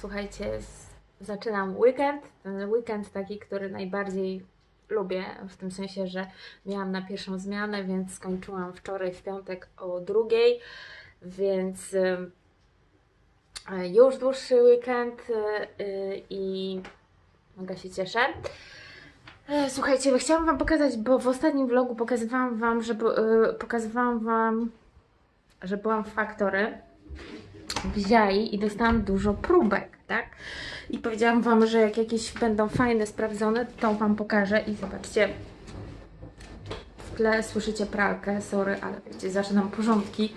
Słuchajcie, zaczynam weekend. Weekend taki, który najbardziej lubię, w tym sensie, że miałam na pierwszą zmianę, więc skończyłam wczoraj w piątek o drugiej, więc e, już dłuższy weekend y, y, i mega się cieszę. E, Słuchajcie, chciałam Wam pokazać, bo w ostatnim vlogu pokazywałam Wam, że y, pokazywałam Wam, że byłam w Faktory w Ziai i dostałam dużo próbek, tak? I powiedziałam Wam, że jak jakieś będą fajne, sprawdzone, to Wam pokażę i zobaczcie. W tle słyszycie pralkę, sorry, ale wiecie, zaczynam porządki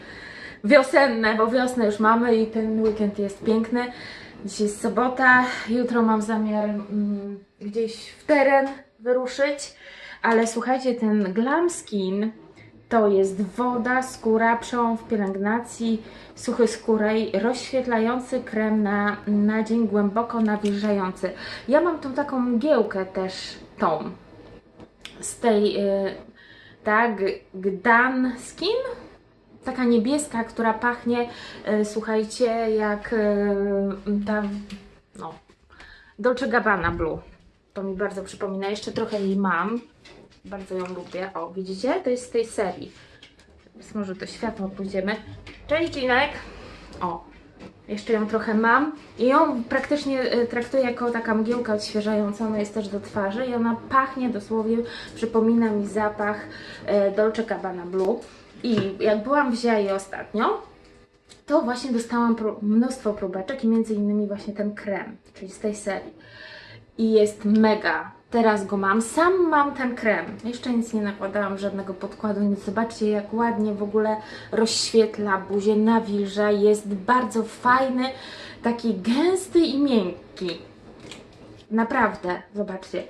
wiosenne, bo wiosnę już mamy i ten weekend jest piękny. Dzisiaj jest sobota, jutro mam zamiar mm, gdzieś w teren wyruszyć, ale słuchajcie, ten Glam Skin to jest woda, skóra, przełom w pielęgnacji, suchy skórej, rozświetlający krem na, na dzień głęboko nawilżający. Ja mam tą taką mgiełkę też, tą, z tej, y, tak, Gdan Skin, taka niebieska, która pachnie, y, słuchajcie, jak y, ta, no, Dolce Gabbana Blue. To mi bardzo przypomina, jeszcze trochę jej mam. Bardzo ją lubię. O, widzicie? To jest z tej serii. Więc może do światła pójdziemy. Cześć, Dzinek. O, jeszcze ją trochę mam. I ją praktycznie e, traktuję jako taka mgiełka odświeżająca. Ona jest też do twarzy i ona pachnie dosłownie, przypomina mi zapach e, Dolce Gabbana Blue. I jak byłam w Ziai ostatnio, to właśnie dostałam mnóstwo próbeczek i między innymi właśnie ten krem, czyli z tej serii. I jest mega. Teraz go mam. Sam mam ten krem. Jeszcze nic nie nakładałam, żadnego podkładu, więc zobaczcie jak ładnie w ogóle rozświetla buzię, nawilża. Jest bardzo fajny, taki gęsty i miękki. Naprawdę, zobaczcie.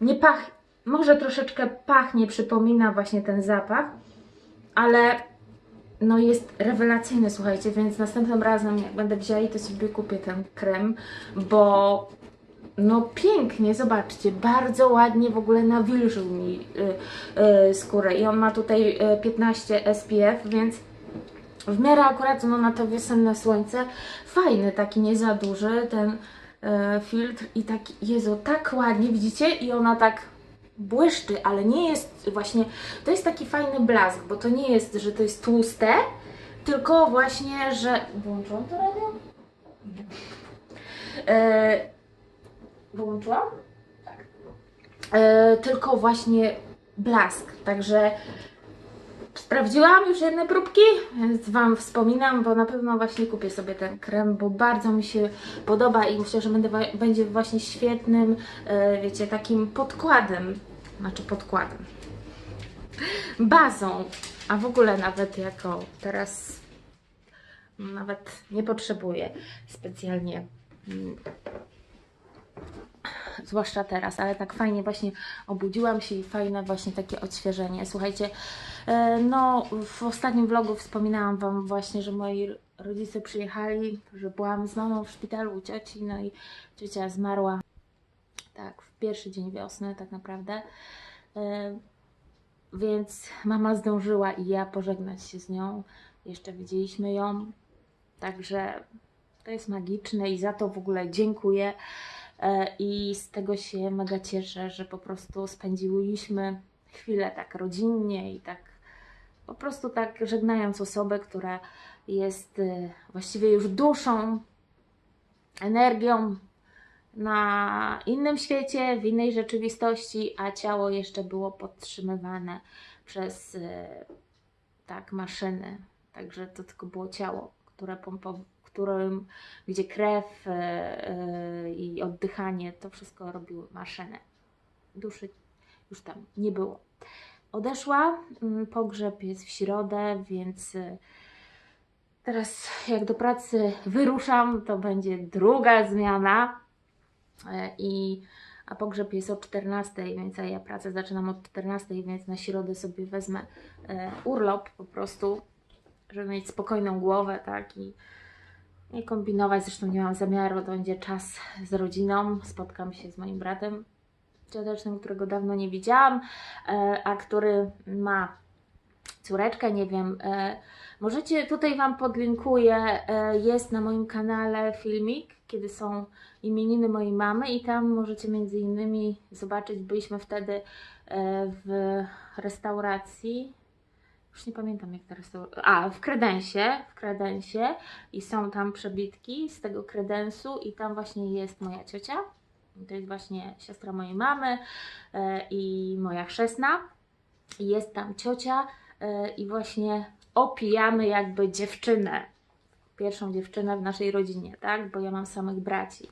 Nie pach... Może troszeczkę pachnie, przypomina właśnie ten zapach, ale no jest rewelacyjny, słuchajcie, więc następnym razem jak będę wzięła, to sobie kupię ten krem, bo no pięknie, zobaczcie, bardzo ładnie w ogóle nawilżył mi y, y, skórę i on ma tutaj y, 15 SPF, więc w miarę akurat no, na to wiosenne słońce fajny, taki nie za duży ten y, filtr i taki, Jezu, tak ładnie, widzicie? I ona tak błyszczy, ale nie jest właśnie, to jest taki fajny blask, bo to nie jest, że to jest tłuste, tylko właśnie, że... Włączyłam to radio? E, Wyłączyłam? Tak. E, tylko właśnie blask, także sprawdziłam już jedne próbki, więc Wam wspominam, bo na pewno właśnie kupię sobie ten krem, bo bardzo mi się podoba i myślę, że będę, będzie właśnie świetnym, e, wiecie, takim podkładem, znaczy podkładem, bazą, a w ogóle nawet jako teraz nawet nie potrzebuję specjalnie mm, zwłaszcza teraz, ale tak fajnie właśnie obudziłam się i fajne właśnie takie odświeżenie. Słuchajcie, e, no w ostatnim vlogu wspominałam Wam właśnie, że moi rodzice przyjechali, że byłam z mamą w szpitalu u cioci, no i ciocia zmarła tak w pierwszy dzień wiosny tak naprawdę. E, Więc mama zdążyła i ja pożegnać się z nią. Jeszcze widzieliśmy ją, także to jest magiczne i za to w ogóle dziękuję. E, I z tego się mega cieszę, że po prostu spędziłyśmy chwilę tak rodzinnie i tak po prostu tak żegnając osobę, która jest e, właściwie już duszą, energią na innym świecie, w innej rzeczywistości, a ciało jeszcze było podtrzymywane przez e, tak maszyny. Także to tylko było ciało, które pompowało którym, gdzie krew e, e, i oddychanie, to wszystko robiły maszyny. Duszy już tam nie było. Odeszła, mm, pogrzeb jest w środę, więc e, teraz jak do pracy wyruszam, to będzie druga zmiana i a pogrzeb jest o 14, więc ja pracę zaczynam od 14, więc na środę sobie wezmę urlop po prostu, żeby mieć spokojną głowę, tak i nie kombinować, zresztą nie mam zamiaru, to będzie czas z rodziną, spotkam się z moim bratem ciotecznym, którego dawno nie widziałam, e, a który ma córeczkę, nie wiem, e, możecie, tutaj Wam podlinkuję, e, jest na moim kanale filmik, kiedy są imieniny mojej mamy i tam możecie między innymi zobaczyć, byliśmy wtedy w restauracji, już nie pamiętam jak ta restauracja, a w kredensie, w kredensie i są tam przebitki z tego kredensu i tam właśnie jest moja ciocia, to jest właśnie siostra mojej mamy e, i moja chrzestna. Jest tam ciocia e, i właśnie opijamy jakby dziewczynę, pierwszą dziewczynę w naszej rodzinie, tak, bo ja mam samych braci.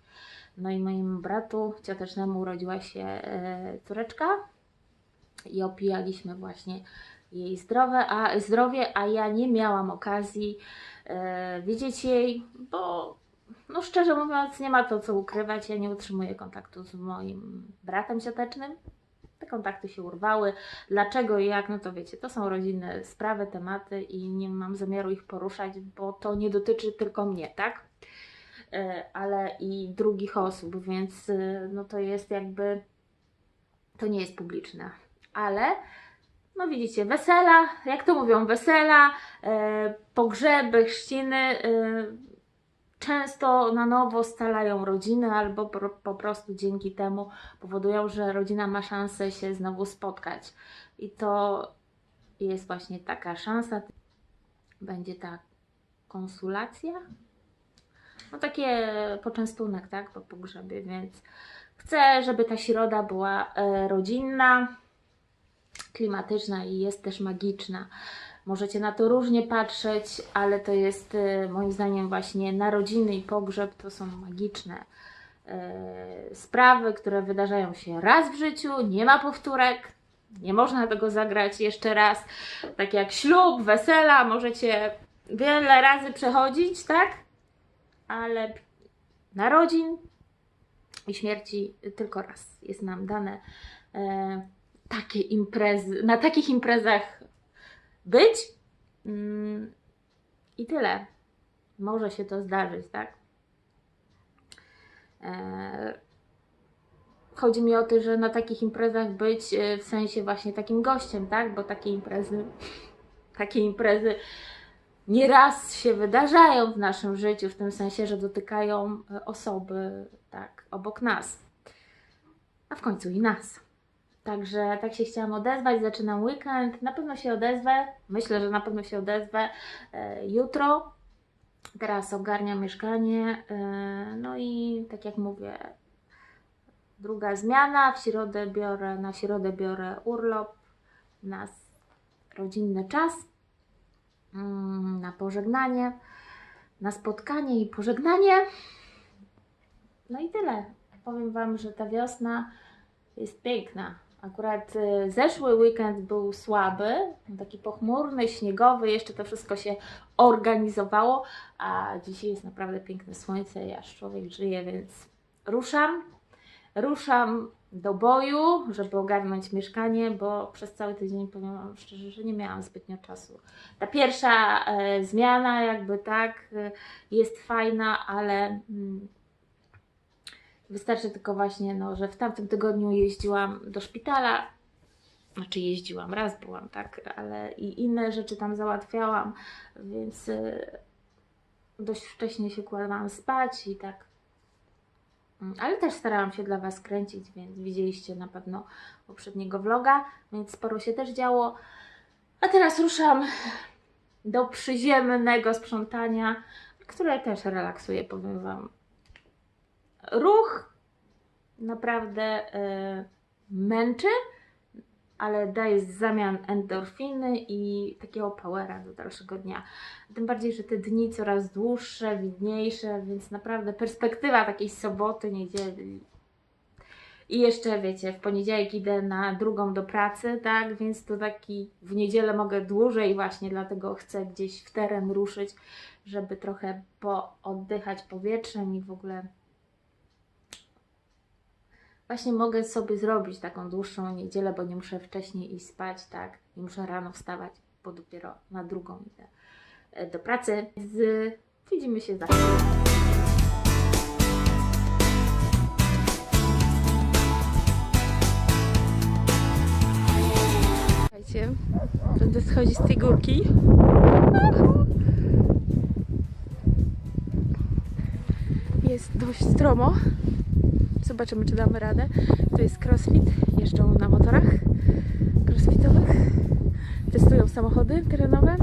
No i moim bratu ciotecznemu urodziła się e, córeczka. I opijaliśmy właśnie jej zdrowe, a, zdrowie, a ja nie miałam okazji e, widzieć jej, bo no szczerze mówiąc nie ma to co ukrywać, ja nie utrzymuję kontaktu z moim bratem ciotecznym. Te kontakty się urwały. Dlaczego i jak, no to wiecie, to są rodzinne sprawy, tematy i nie mam zamiaru ich poruszać, bo to nie dotyczy tylko mnie, tak? E, ale i drugich osób, więc e, no to jest jakby, to nie jest publiczne. Ale no widzicie, wesela, jak to mówią, wesela, e, pogrzeby, chrzciny e, często na nowo scalają rodziny albo po, po prostu dzięki temu powodują, że rodzina ma szansę się znowu spotkać. I to jest właśnie taka szansa. Będzie ta konsulacja, no takie poczęstunek, tak, po pogrzebie, więc chcę, żeby ta środa była e, rodzinna, klimatyczna i jest też magiczna. Możecie na to różnie patrzeć, ale to jest e, moim zdaniem właśnie narodziny i pogrzeb to są magiczne e, sprawy, które wydarzają się raz w życiu, nie ma powtórek, nie można tego zagrać jeszcze raz. Tak jak ślub, wesela, możecie wiele razy przechodzić, tak? Ale narodzin i śmierci tylko raz jest nam dane e, takie imprezy, na takich imprezach być mm, i tyle. Może się to zdarzyć, tak? E, chodzi mi o to, że na takich imprezach być e, w sensie właśnie takim gościem, tak? Bo takie imprezy, takie imprezy nieraz się wydarzają w naszym życiu, w tym sensie, że dotykają e, osoby tak obok nas, a w końcu i nas. Także tak się chciałam odezwać, zaczynam weekend, na pewno się odezwę, myślę, że na pewno się odezwę e, jutro. Teraz ogarniam mieszkanie, e, no i tak jak mówię, druga zmiana, w środę biorę, na środę biorę urlop, na rodzinny czas, mm, na pożegnanie, na spotkanie i pożegnanie. No i tyle. Powiem Wam, że ta wiosna jest piękna. Akurat y, zeszły weekend był słaby, taki pochmurny, śniegowy, jeszcze to wszystko się organizowało, a dzisiaj jest naprawdę piękne słońce i aż człowiek żyje, więc ruszam. ruszam do boju, żeby ogarnąć mieszkanie, bo przez cały tydzień powiem Wam szczerze, że nie miałam zbytnio czasu. Ta pierwsza e, zmiana, jakby tak, e, jest fajna, ale mm, wystarczy tylko właśnie, no, że w tamtym tygodniu jeździłam do szpitala. Znaczy jeździłam, raz byłam, tak, ale i inne rzeczy tam załatwiałam, więc e, dość wcześnie się kładłam spać i tak Mm, Ale też starałam się dla Was kręcić, więc widzieliście na pewno poprzedniego vloga, więc sporo się też działo. A teraz ruszam do przyziemnego sprzątania, które też relaksuje, powiem Wam. Ruch naprawdę e, męczy, ale daje zamian endorfiny i takiego powera do dalszego dnia. Tym bardziej, że te dni coraz dłuższe, widniejsze, więc naprawdę perspektywa takiej soboty, niedzieli. I jeszcze wiecie, w poniedziałek idę na drugą do pracy, tak, więc to taki w niedzielę mogę dłużej właśnie, dlatego chcę gdzieś w teren ruszyć, żeby trochę pooddychać powietrzem i w ogóle właśnie mogę sobie zrobić taką dłuższą niedzielę, bo nie muszę wcześniej iść spać, tak, nie muszę rano wstawać, bo dopiero na drugą idę e, do pracy. Z... Widzimy się za chwilę. Słuchajcie, będę schodzić z tej górki. Jest dość stromo. Zobaczymy, czy damy radę. To jest crossfit. Jeżdżą na motorach crossfitowych. Testują samochody terenowe.